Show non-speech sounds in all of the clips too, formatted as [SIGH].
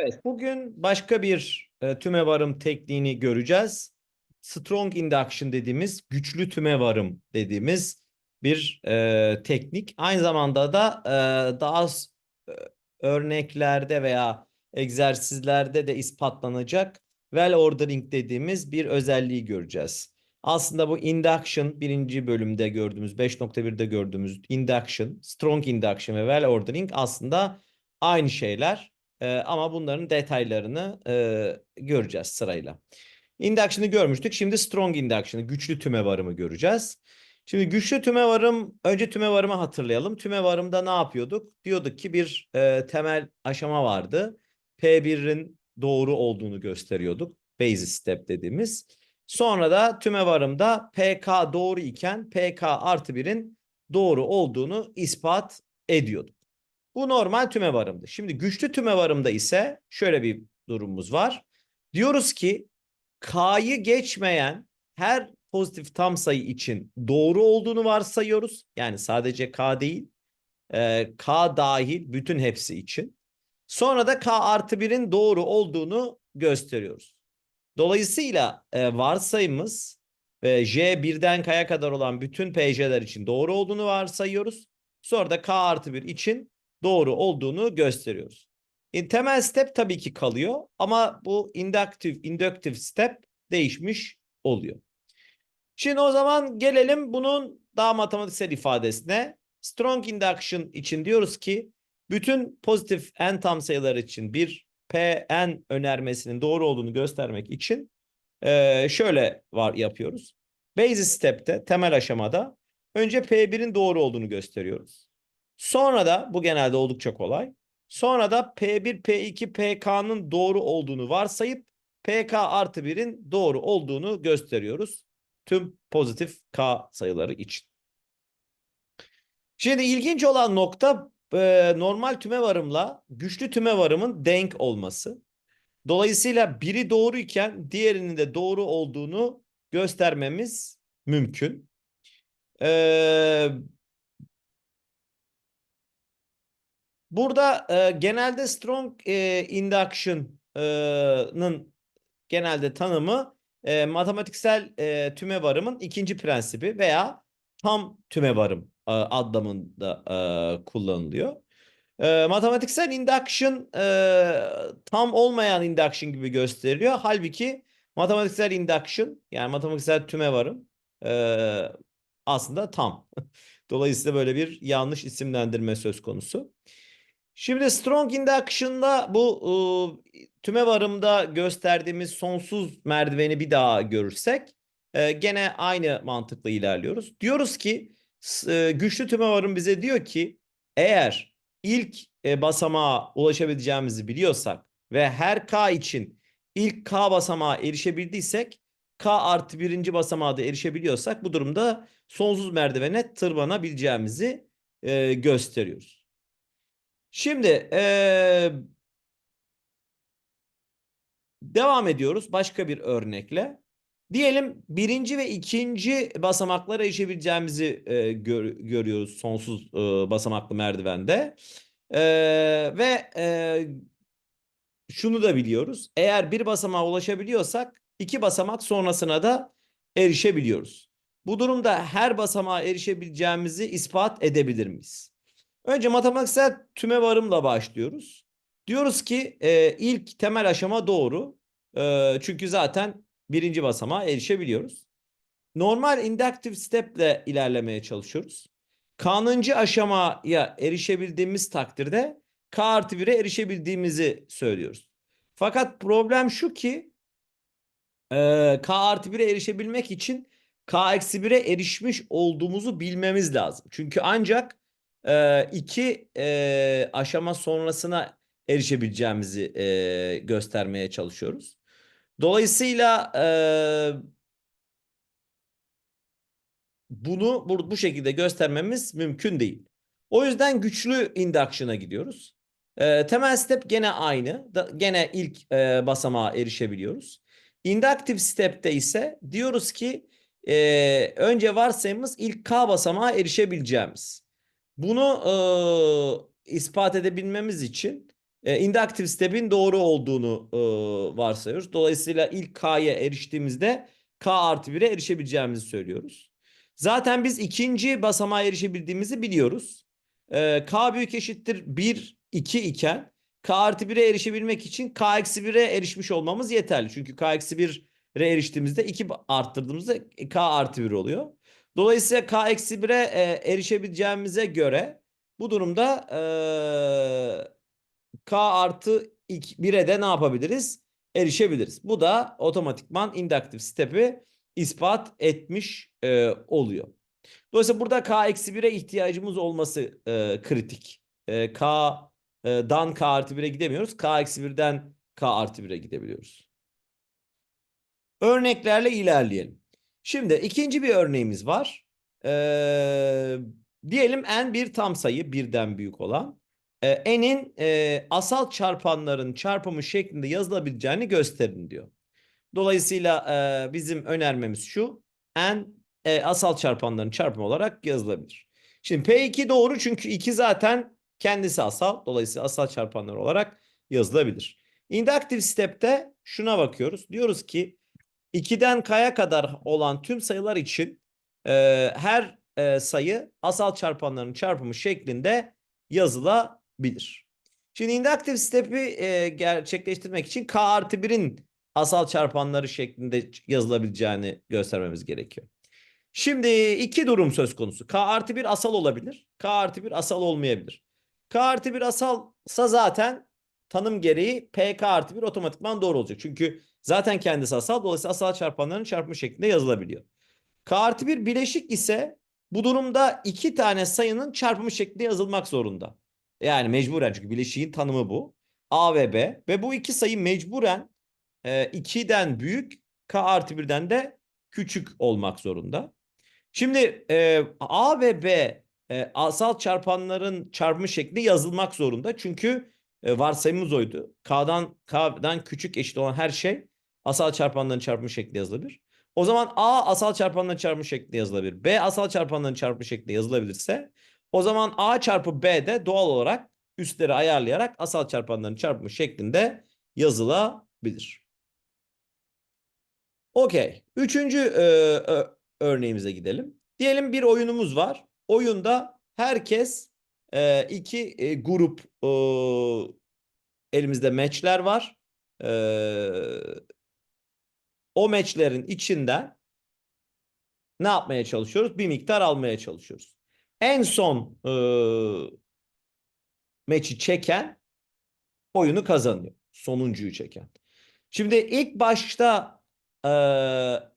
Evet, bugün başka bir e, tüme varım tekniğini göreceğiz. Strong induction dediğimiz, güçlü tüme varım dediğimiz bir e, teknik. Aynı zamanda da e, daha az e, örneklerde veya egzersizlerde de ispatlanacak well ordering dediğimiz bir özelliği göreceğiz. Aslında bu induction birinci bölümde gördüğümüz 5.1'de gördüğümüz induction, strong induction ve well ordering aslında aynı şeyler. Ee, ama bunların detaylarını e, göreceğiz sırayla. Induction'ı görmüştük. Şimdi strong induction'ı, güçlü tüme varımı göreceğiz. Şimdi güçlü tüme varım, önce tüme varımı hatırlayalım. Tüme varımda ne yapıyorduk? Diyorduk ki bir e, temel aşama vardı. P1'in doğru olduğunu gösteriyorduk. Basis step dediğimiz. Sonra da tüme varımda PK doğru iken PK artı 1'in doğru olduğunu ispat ediyorduk. Bu normal tüme varımdı. Şimdi güçlü tüme varımda ise şöyle bir durumumuz var. Diyoruz ki K'yı geçmeyen her pozitif tam sayı için doğru olduğunu varsayıyoruz. Yani sadece K değil. E, K dahil bütün hepsi için. Sonra da K artı 1'in doğru olduğunu gösteriyoruz. Dolayısıyla e, varsayımız e, J birden K'ya kadar olan bütün PJ'ler için doğru olduğunu varsayıyoruz. Sonra da K artı 1 için doğru olduğunu gösteriyoruz. E, temel step tabii ki kalıyor ama bu inductive, inductive step değişmiş oluyor. Şimdi o zaman gelelim bunun daha matematiksel ifadesine. Strong induction için diyoruz ki bütün pozitif n tam sayılar için bir Pn önermesinin doğru olduğunu göstermek için e, şöyle var yapıyoruz. Basis step'te temel aşamada önce P1'in doğru olduğunu gösteriyoruz. Sonra da bu genelde oldukça kolay. Sonra da P1, P2, PK'nın doğru olduğunu varsayıp PK artı 1'in doğru olduğunu gösteriyoruz. Tüm pozitif K sayıları için. Şimdi ilginç olan nokta e, normal tüme varımla güçlü tüme varımın denk olması. Dolayısıyla biri doğru iken diğerinin de doğru olduğunu göstermemiz mümkün. Ee, burada e, genelde strong e, induction'ın genelde tanımı e, matematiksel e, tüme varımın ikinci prensibi veya tam tüme varım e, anlamında e, kullanılıyor. E, matematiksel induction e, tam olmayan induction gibi gösteriliyor. Halbuki matematiksel induction yani matematiksel tüme varım e, aslında tam. [LAUGHS] Dolayısıyla böyle bir yanlış isimlendirme söz konusu. Şimdi strong induction'da bu e, tüme varımda gösterdiğimiz sonsuz merdiveni bir daha görürsek e, gene aynı mantıkla ilerliyoruz. Diyoruz ki e, güçlü tüme varım bize diyor ki eğer ilk e, basamağa ulaşabileceğimizi biliyorsak ve her K için ilk K basamağa erişebildiysek K artı birinci basamağa da erişebiliyorsak bu durumda sonsuz merdivene tırmanabileceğimizi e, gösteriyoruz. Şimdi e, devam ediyoruz başka bir örnekle. Diyelim birinci ve ikinci basamaklara erişebileceğimizi e, gör, görüyoruz sonsuz e, basamaklı merdivende. E, ve e, şunu da biliyoruz. Eğer bir basamağa ulaşabiliyorsak iki basamak sonrasına da erişebiliyoruz. Bu durumda her basamağa erişebileceğimizi ispat edebilir miyiz? Önce matematiksel tüme varımla başlıyoruz. Diyoruz ki e, ilk temel aşama doğru. E, çünkü zaten birinci basamağa erişebiliyoruz. Normal inductive step ile ilerlemeye çalışıyoruz. Kanıncı aşamaya erişebildiğimiz takdirde K artı 1'e erişebildiğimizi söylüyoruz. Fakat problem şu ki e, K artı 1'e erişebilmek için K eksi 1'e erişmiş olduğumuzu bilmemiz lazım. Çünkü ancak e, iki e, aşama sonrasına erişebileceğimizi e, göstermeye çalışıyoruz. Dolayısıyla e, bunu bu, bu şekilde göstermemiz mümkün değil. O yüzden güçlü induction'a gidiyoruz. E, temel step gene aynı. Da, gene ilk e, basamağa erişebiliyoruz. Inductive step'te ise diyoruz ki e, önce varsayımız ilk K basamağa erişebileceğimiz. Bunu e, ispat edebilmemiz için e, induktif step'in doğru olduğunu e, varsayıyoruz. Dolayısıyla ilk K'ya eriştiğimizde K artı 1'e erişebileceğimizi söylüyoruz. Zaten biz ikinci basamağa erişebildiğimizi biliyoruz. E, K büyük eşittir 1, 2 iken K artı 1'e erişebilmek için K eksi 1'e erişmiş olmamız yeterli. Çünkü K eksi 1'e eriştiğimizde 2 arttırdığımızda K artı 1 oluyor. Dolayısıyla K eksi 1'e e, erişebileceğimize göre bu durumda e, K artı 1'e de ne yapabiliriz? Erişebiliriz. Bu da otomatikman induktif step'i ispat etmiş e, oluyor. Dolayısıyla burada K eksi 1'e ihtiyacımız olması e, kritik. E, K e, K artı 1'e gidemiyoruz. K eksi 1'den K artı 1'e gidebiliyoruz. Örneklerle ilerleyelim. Şimdi ikinci bir örneğimiz var. Ee, diyelim n bir tam sayı birden büyük olan. Ee, n'in e, asal çarpanların çarpımı şeklinde yazılabileceğini gösterin diyor. Dolayısıyla e, bizim önermemiz şu. n e, asal çarpanların çarpımı olarak yazılabilir. Şimdi P2 doğru çünkü 2 zaten kendisi asal. Dolayısıyla asal çarpanlar olarak yazılabilir. Induktif step'te şuna bakıyoruz. Diyoruz ki 2'den k'ya kadar olan tüm sayılar için e, her e, sayı asal çarpanların çarpımı şeklinde yazılabilir. Şimdi induktif step'i e, gerçekleştirmek için k artı 1'in asal çarpanları şeklinde yazılabileceğini göstermemiz gerekiyor. Şimdi iki durum söz konusu. K artı 1 asal olabilir. K artı 1 asal olmayabilir. K artı 1 asalsa zaten tanım gereği PK artı 1 otomatikman doğru olacak. Çünkü zaten kendisi asal. Dolayısıyla asal çarpanların çarpımı şeklinde yazılabiliyor. K artı 1 bileşik ise bu durumda iki tane sayının çarpımı şeklinde yazılmak zorunda. Yani mecburen çünkü bileşiğin tanımı bu. A ve B ve bu iki sayı mecburen e, 2'den büyük K artı 1'den de küçük olmak zorunda. Şimdi e, A ve B e, asal çarpanların çarpımı şekli yazılmak zorunda. Çünkü e, varsayımımız oydu. K'dan K'dan küçük eşit olan her şey asal çarpanların çarpımı şekli yazılabilir. O zaman A asal çarpanların çarpımı şekli yazılabilir. B asal çarpanların çarpımı şekli yazılabilirse o zaman A çarpı B de doğal olarak üstleri ayarlayarak asal çarpanların çarpımı şeklinde yazılabilir. Okey. Üçüncü e, örneğimize gidelim. Diyelim bir oyunumuz var. Oyunda herkes e, iki e, grup e, elimizde matchler var. E, o matchlerin içinden ne yapmaya çalışıyoruz? Bir miktar almaya çalışıyoruz. En son e, maçı çeken oyunu kazanıyor. Sonuncuyu çeken. Şimdi ilk başta e,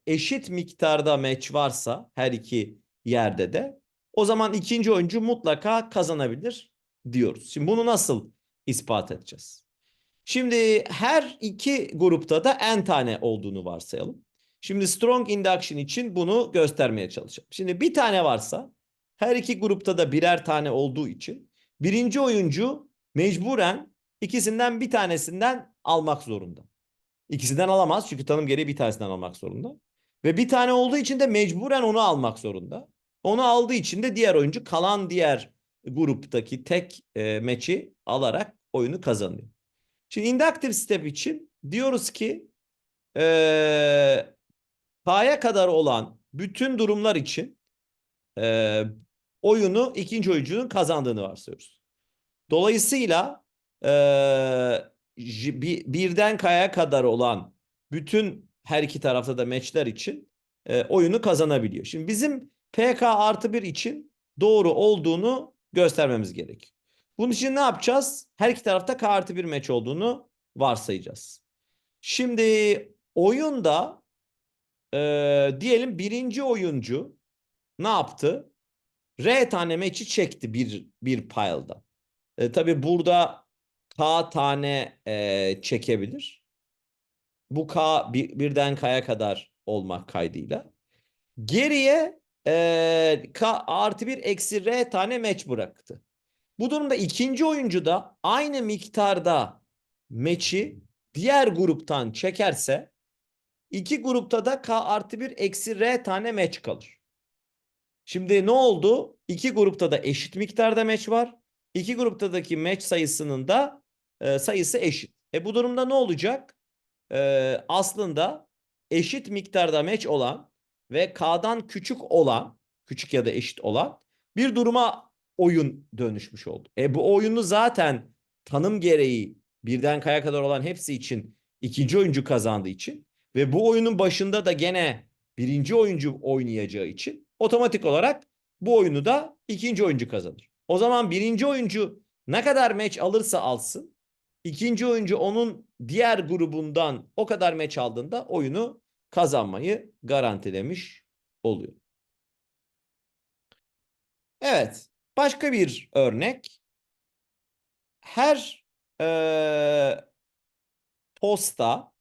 eşit miktarda maç varsa her iki yerde de o zaman ikinci oyuncu mutlaka kazanabilir diyoruz. Şimdi bunu nasıl ispat edeceğiz? Şimdi her iki grupta da n tane olduğunu varsayalım. Şimdi strong induction için bunu göstermeye çalışalım. Şimdi bir tane varsa her iki grupta da birer tane olduğu için birinci oyuncu mecburen ikisinden bir tanesinden almak zorunda. İkisinden alamaz çünkü tanım gereği bir tanesinden almak zorunda. Ve bir tane olduğu için de mecburen onu almak zorunda. Onu aldığı için de diğer oyuncu kalan diğer gruptaki tek e, meçi alarak oyunu kazanıyor. Şimdi inductive step için diyoruz ki e, K'ya kadar olan bütün durumlar için e, oyunu ikinci oyuncunun kazandığını varsayıyoruz. Dolayısıyla e, birden K'ya kadar olan bütün her iki tarafta da meçler için e, oyunu kazanabiliyor. Şimdi bizim PK artı 1 için doğru olduğunu göstermemiz gerek. Bunun için ne yapacağız? Her iki tarafta K artı 1 meç olduğunu varsayacağız. Şimdi oyunda e, diyelim birinci oyuncu ne yaptı? R tane meçi çekti bir, bir pile'da. E, tabii burada K tane e, çekebilir. Bu K bir, birden K'ya kadar olmak kaydıyla. Geriye e, K artı bir eksi R tane meç bıraktı. Bu durumda ikinci oyuncu da aynı miktarda meçi diğer gruptan çekerse iki grupta da K artı bir eksi R tane meç kalır. Şimdi ne oldu? İki grupta da eşit miktarda meç var. İki gruptaki meç sayısının da e, sayısı eşit. E bu durumda ne olacak? E, aslında eşit miktarda meç olan ve K'dan küçük olan, küçük ya da eşit olan bir duruma oyun dönüşmüş oldu. E bu oyunu zaten tanım gereği birden K'ya kadar olan hepsi için ikinci oyuncu kazandığı için ve bu oyunun başında da gene birinci oyuncu oynayacağı için otomatik olarak bu oyunu da ikinci oyuncu kazanır. O zaman birinci oyuncu ne kadar meç alırsa alsın ikinci oyuncu onun diğer grubundan o kadar meç aldığında oyunu kazanmayı garantilemiş oluyor. Evet. Başka bir örnek. Her eee, posta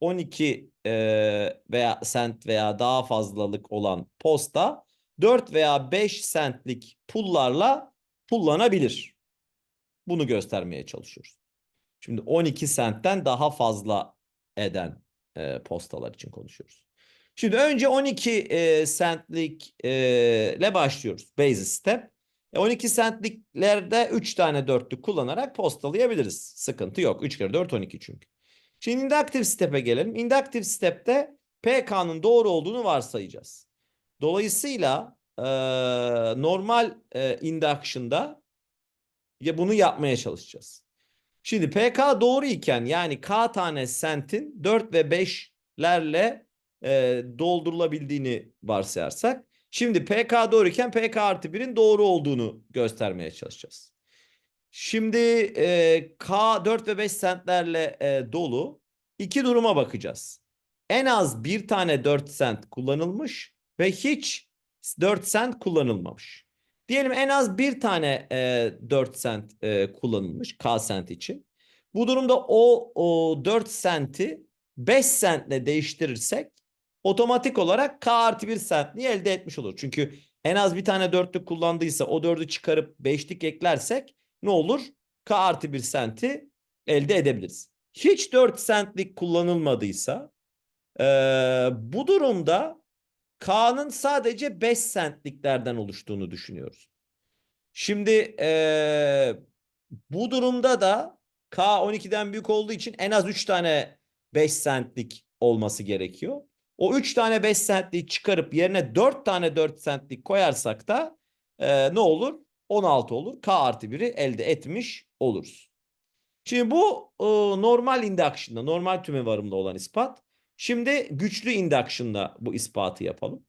12 eee, veya sent veya daha fazlalık olan posta 4 veya 5 sentlik pullarla pullanabilir. Bunu göstermeye çalışıyoruz. Şimdi 12 sentten daha fazla eden e, postalar için konuşuyoruz. Şimdi önce 12 e, centlik e, ile başlıyoruz. Basic step. E, 12 centliklerde 3 tane dörtlük kullanarak postalayabiliriz. Sıkıntı yok. 3 kere 4 12 çünkü. Şimdi inductive step'e gelelim. Inductive step'te PK'nın doğru olduğunu varsayacağız. Dolayısıyla e, normal e, induction'da ya bunu yapmaya çalışacağız. Şimdi PK doğru iken yani K tane sentin 4 ve 5'lerle e, doldurulabildiğini varsayarsak. Şimdi PK doğru iken PK artı 1'in doğru olduğunu göstermeye çalışacağız. Şimdi e, K 4 ve 5 sentlerle e, dolu iki duruma bakacağız. En az bir tane 4 sent kullanılmış ve hiç 4 sent kullanılmamış. Diyelim en az bir tane e, 4 sent e, kullanılmış K sent için. Bu durumda o, o 4 senti 5 sentle değiştirirsek otomatik olarak K artı 1 sentliği elde etmiş olur. Çünkü en az bir tane dörtlük kullandıysa o dördü çıkarıp beşlik eklersek ne olur? K artı 1 senti elde edebiliriz. Hiç 4 sentlik kullanılmadıysa e, bu durumda K'nın sadece 5 sentliklerden oluştuğunu düşünüyoruz. Şimdi eee, bu durumda da K 12'den büyük olduğu için en az 3 tane 5 sentlik olması gerekiyor. O 3 tane 5 sentlik çıkarıp yerine 4 tane 4 sentlik koyarsak da eee, ne olur? 16 olur. K artı 1'i elde etmiş oluruz. Şimdi bu e, normal induction'da, normal tüme varımda olan ispat. Şimdi güçlü induction'da bu ispatı yapalım.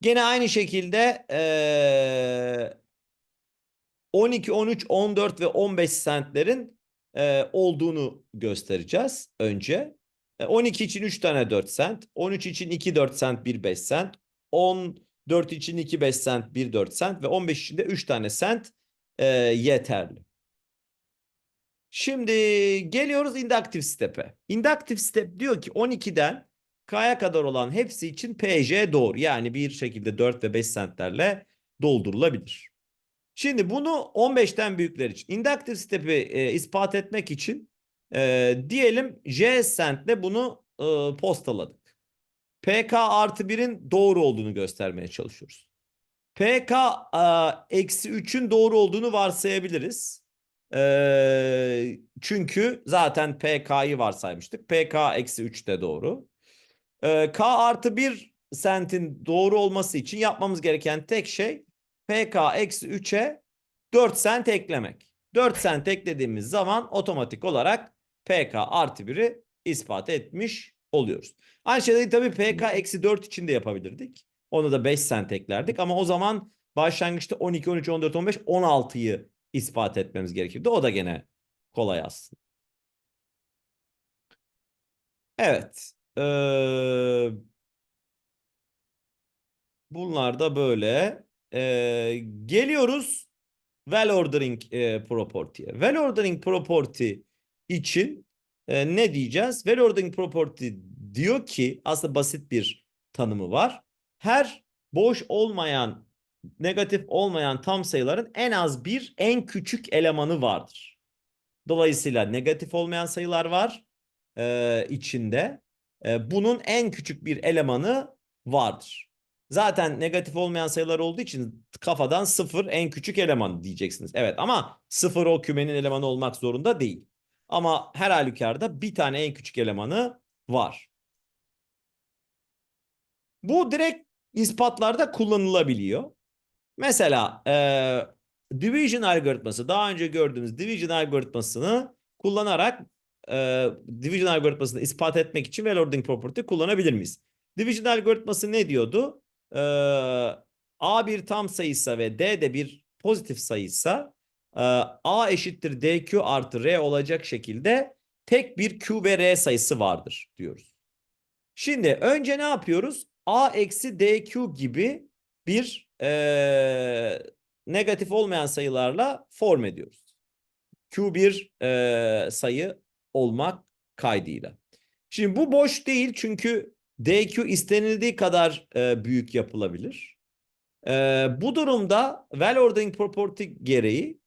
Gene aynı şekilde eee 12, 13, 14 ve 15 sentlerin eee, olduğunu göstereceğiz önce. E, 12 için 3 tane 4 sent, 13 için 2 4 sent 1 5 sent, 14 için 2 5 sent 1 4 sent ve 15 için de 3 tane sent eee, yeterli. Şimdi geliyoruz inductive step'e. Inductive step diyor ki 12'den K'ya kadar olan hepsi için PJ doğru. Yani bir şekilde 4 ve 5 sentlerle doldurulabilir. Şimdi bunu 15'ten büyükler için inductive step'i e, ispat etmek için e, diyelim J sentle bunu e, postaladık. PK artı 1'in doğru olduğunu göstermeye çalışıyoruz. PK e, eksi 3'ün doğru olduğunu varsayabiliriz. Ee, çünkü zaten PK'yı varsaymıştık. PK eksi 3 de doğru. Ee, K artı 1 sentin doğru olması için yapmamız gereken tek şey PK eksi 3'e 4 sent eklemek. 4 sent eklediğimiz zaman otomatik olarak PK artı 1'i ispat etmiş oluyoruz. Aynı şeyleri tabii PK eksi 4 için de yapabilirdik. Onu da 5 sent eklerdik ama o zaman başlangıçta 12, 13, 14, 15, 16'yı ispat etmemiz gerekirdi. O da gene kolay aslında. Evet. Ee, bunlar da böyle. Ee, geliyoruz well ordering e, property'ye. Well ordering property için e, ne diyeceğiz? Well ordering property diyor ki aslında basit bir tanımı var. Her boş olmayan negatif olmayan tam sayıların en az bir en küçük elemanı vardır. Dolayısıyla negatif olmayan sayılar var e, içinde. E, bunun en küçük bir elemanı vardır. Zaten negatif olmayan sayılar olduğu için kafadan sıfır en küçük eleman diyeceksiniz. Evet ama sıfır o kümenin elemanı olmak zorunda değil. Ama her halükarda bir tane en küçük elemanı var. Bu direkt ispatlarda kullanılabiliyor. Mesela e, division algoritması daha önce gördüğümüz division algoritmasını kullanarak e, division algoritmasını ispat etmek için well ordering property kullanabilir miyiz? Division algoritması ne diyordu? E, A bir tam sayıysa ve D de bir pozitif sayıysa e, A eşittir DQ artı R olacak şekilde tek bir Q ve R sayısı vardır diyoruz. Şimdi önce ne yapıyoruz? A eksi DQ gibi bir e, negatif olmayan sayılarla form ediyoruz. Q bir e, sayı olmak kaydıyla. Şimdi bu boş değil çünkü DQ istenildiği kadar e, büyük yapılabilir. E, bu durumda well ordering property gereği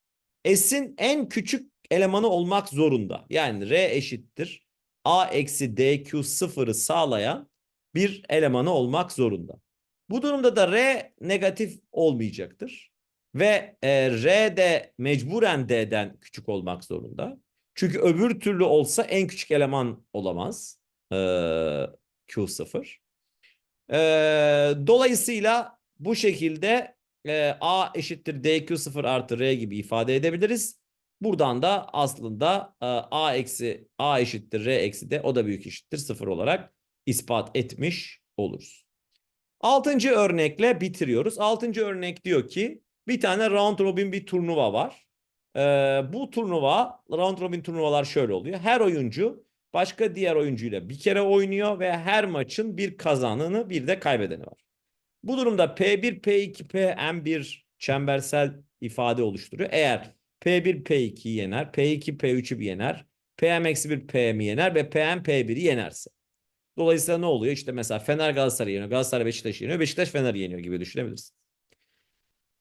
S'in en küçük elemanı olmak zorunda. Yani R eşittir A eksi DQ sıfırı sağlayan bir elemanı olmak zorunda. Bu durumda da R negatif olmayacaktır. Ve e, R de mecburen D'den küçük olmak zorunda. Çünkü öbür türlü olsa en küçük eleman olamaz. E, Q0. E, dolayısıyla bu şekilde e, A eşittir DQ0 artı R gibi ifade edebiliriz. Buradan da aslında e, A eksi A eşittir R eksi D o da büyük eşittir 0 olarak ispat etmiş oluruz. Altıncı örnekle bitiriyoruz. Altıncı örnek diyor ki bir tane round robin bir turnuva var. Ee, bu turnuva round robin turnuvalar şöyle oluyor. Her oyuncu başka diğer oyuncuyla bir kere oynuyor ve her maçın bir kazananı bir de kaybedeni var. Bu durumda P1, P2, Pm1 çembersel ifade oluşturuyor. Eğer P1 P2'yi yener, P2 P3'ü yener, Pm-1 Pm'i yener ve Pm P1'i yenerse. Dolayısıyla ne oluyor? İşte mesela Fener Galatasaray yeniyor, Galatasaray Beşiktaş yeniyor, Beşiktaş Fener yeniyor gibi düşünebiliriz.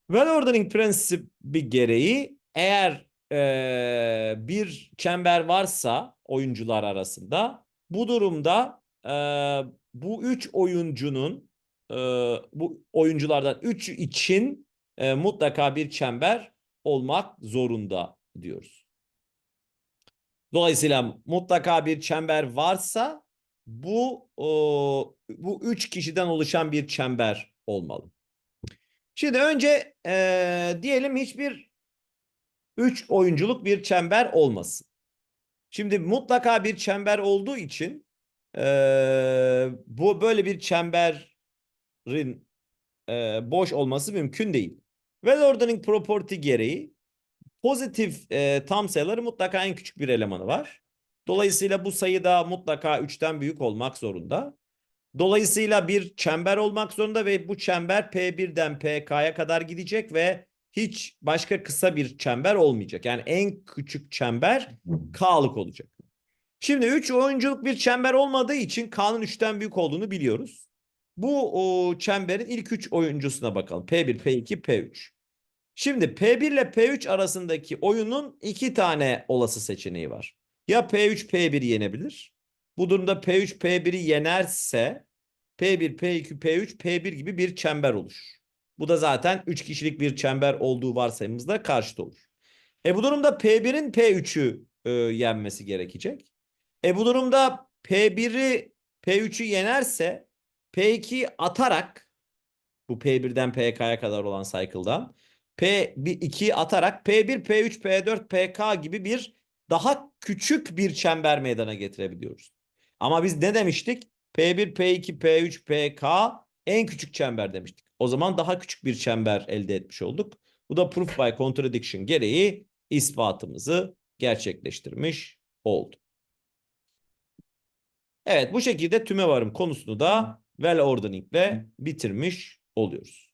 Well ordering prensibi gereği eğer e, bir çember varsa oyuncular arasında bu durumda e, bu üç oyuncunun e, bu oyunculardan üç için e, mutlaka bir çember olmak zorunda diyoruz. Dolayısıyla mutlaka bir çember varsa bu o, bu üç kişiden oluşan bir çember olmalı. Şimdi önce e, diyelim hiçbir üç oyunculuk bir çember olmasın. Şimdi mutlaka bir çember olduğu için e, bu böyle bir çemberin e, boş olması mümkün değil. Well ordering property gereği pozitif e, tam sayıları mutlaka en küçük bir elemanı var. Dolayısıyla bu sayı da mutlaka 3'ten büyük olmak zorunda. Dolayısıyla bir çember olmak zorunda ve bu çember P1'den PK'ya kadar gidecek ve hiç başka kısa bir çember olmayacak. Yani en küçük çember K'lık olacak. Şimdi 3 oyunculuk bir çember olmadığı için K'nın 3'ten büyük olduğunu biliyoruz. Bu o, çemberin ilk 3 oyuncusuna bakalım. P1, P2, P3. Şimdi P1 ile P3 arasındaki oyunun iki tane olası seçeneği var. Ya P3 P1'i yenebilir. Bu durumda P3 P1'i yenerse P1, P2, P3, P1 gibi bir çember olur. Bu da zaten 3 kişilik bir çember olduğu varsayımızda karşıt olur. E bu durumda P1'in P3'ü e, yenmesi gerekecek. E bu durumda P1'i P3'ü yenerse P2 atarak bu P1'den PK'ya kadar olan cycle'dan P2'yi atarak P1, P3, P4, PK gibi bir daha küçük bir çember meydana getirebiliyoruz. Ama biz ne demiştik? P1, P2, P3, PK en küçük çember demiştik. O zaman daha küçük bir çember elde etmiş olduk. Bu da proof by contradiction gereği ispatımızı gerçekleştirmiş oldu. Evet bu şekilde tüme varım konusunu da well ordering ile bitirmiş oluyoruz.